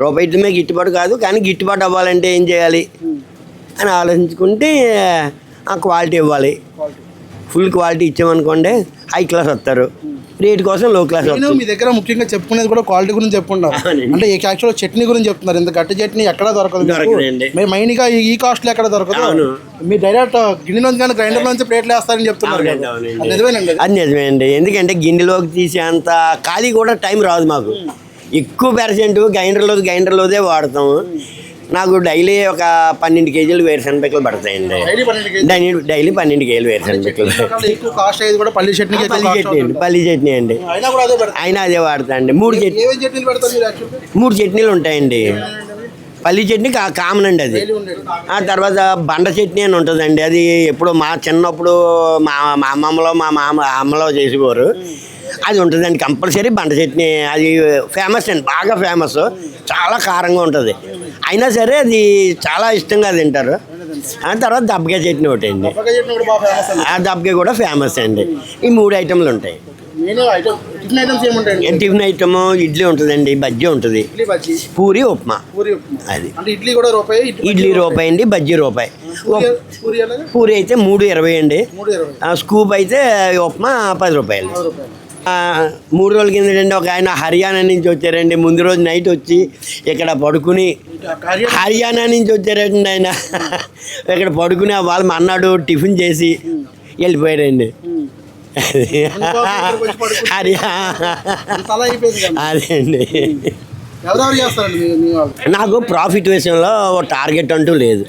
రూపాయి ఇడ్లీ గిట్టుబాటు కాదు కానీ గిట్టుబాటు అవ్వాలంటే ఏం చేయాలి? అని ఆలోచించుకుంటే ఆ క్వాలిటీ ఇవ్వాలి. ఫుల్ క్వాలిటీ ఇచ్చామనుకోండి హై క్లాస్ వస్తారు. రేట్ కోసం లో క్లాస్ నేను వస్తారు మీ దగ్గర ముఖ్యంగా చెప్పుకునేది కూడా క్వాలిటీ గురించి చెప్పుకుంటాం అవునండి. అంటే యాక్చువల్ చట్నీ గురించి చెప్తున్నారు. ఇంత గట్టి చట్నీ ఎక్కడ దొరకదు. మీరు మైన్గా ఈ కాస్ట్లో ఎక్కడ దొరకదు. మీరు డైరెక్ట్ గిన్నె నుంచి కానీ గ్రైండర్ నుంచి ప్లేట్లు వేస్తారని చెప్తున్నారు. అది నిజమేనండి ఎందుకంటే గిన్నెలోకి తీసేంత ఖాళీ కూడా టైం రాదు మాకు. ఎక్కువ పర్సెంట్ గ్రైండర్లో గ్రైండర్లోదే వాడతాము నాకు డైలీ ఒక పన్నెండు కేజీలు వేరుశనగ పిక్కలు పడతాయండి. డైలీ. డైలీ పన్నెండు కేజీలు వేరుశనగ పిక్కలు రకాల ఎక్కువ కాస్ట్ అయ్యేది కూడా పల్లి ఎక్కువ పల్లి చట్నీ అండి. పల్లి చట్నీ అండి. అయినా అదే వాడతా అండి మూడు చట్నీ మూడు చట్నీలు ఉంటాయండి. పల్లి చట్నీ కా కామన్ అండి అది. ఆ తర్వాత బండ చట్నీ అని ఉంటుందండి. అది ఎప్పుడు మా చిన్నప్పుడు మా మా అమ్మమ్మలో మా మామ అమ్మలో చేసేవారు. అది ఉంటుందండి కంపల్సరీ బండ చట్నీ. అది ఫేమస్ అండి బాగా ఫేమస్ చాలా కారంగా ఉంటుంది. అయినా సరే అది చాలా ఇష్టంగా తింటారు. ఆ తర్వాత దబ్బకాయ చట్నీ ఒకటి అండి. ఆ దబ్బకాయ కూడా ఫేమస్ అండి. ఈ మూడు ఐటెంలు ఉంటాయి. టిఫిన్ ఐటమ్ ఇడ్లీ ఉంటుందండి బజ్జీ ఉంటుంది. పూరి ఉప్మా. పూరి ఉప్మా. అది. ఇడ్లీ కూడా రూపాయి ఇడ్లీ రూపాయి. అండి బజ్జీ రూపాయి. పూరి అయితే మూడు ఇరవై అండి. స్కూప్ అయితే ఉప్మా పది రూపాయలు. మూడు రోజుల కింద రండి ఒక ఆయన హర్యానా నుంచి వచ్చారండి. ముందు రోజు నైట్ వచ్చి ఇక్కడ పడుకుని హర్యానా నుంచి వచ్చారండి ఆయన. ఇక్కడ పడుకుని వాళ్ళ మన్నాడు టిఫిన్ చేసి వెళ్ళిపోయారండి. కదా అదే అండి. నాకు ప్రాఫిట్ విషయంలో టార్గెట్ అంటూ లేదు.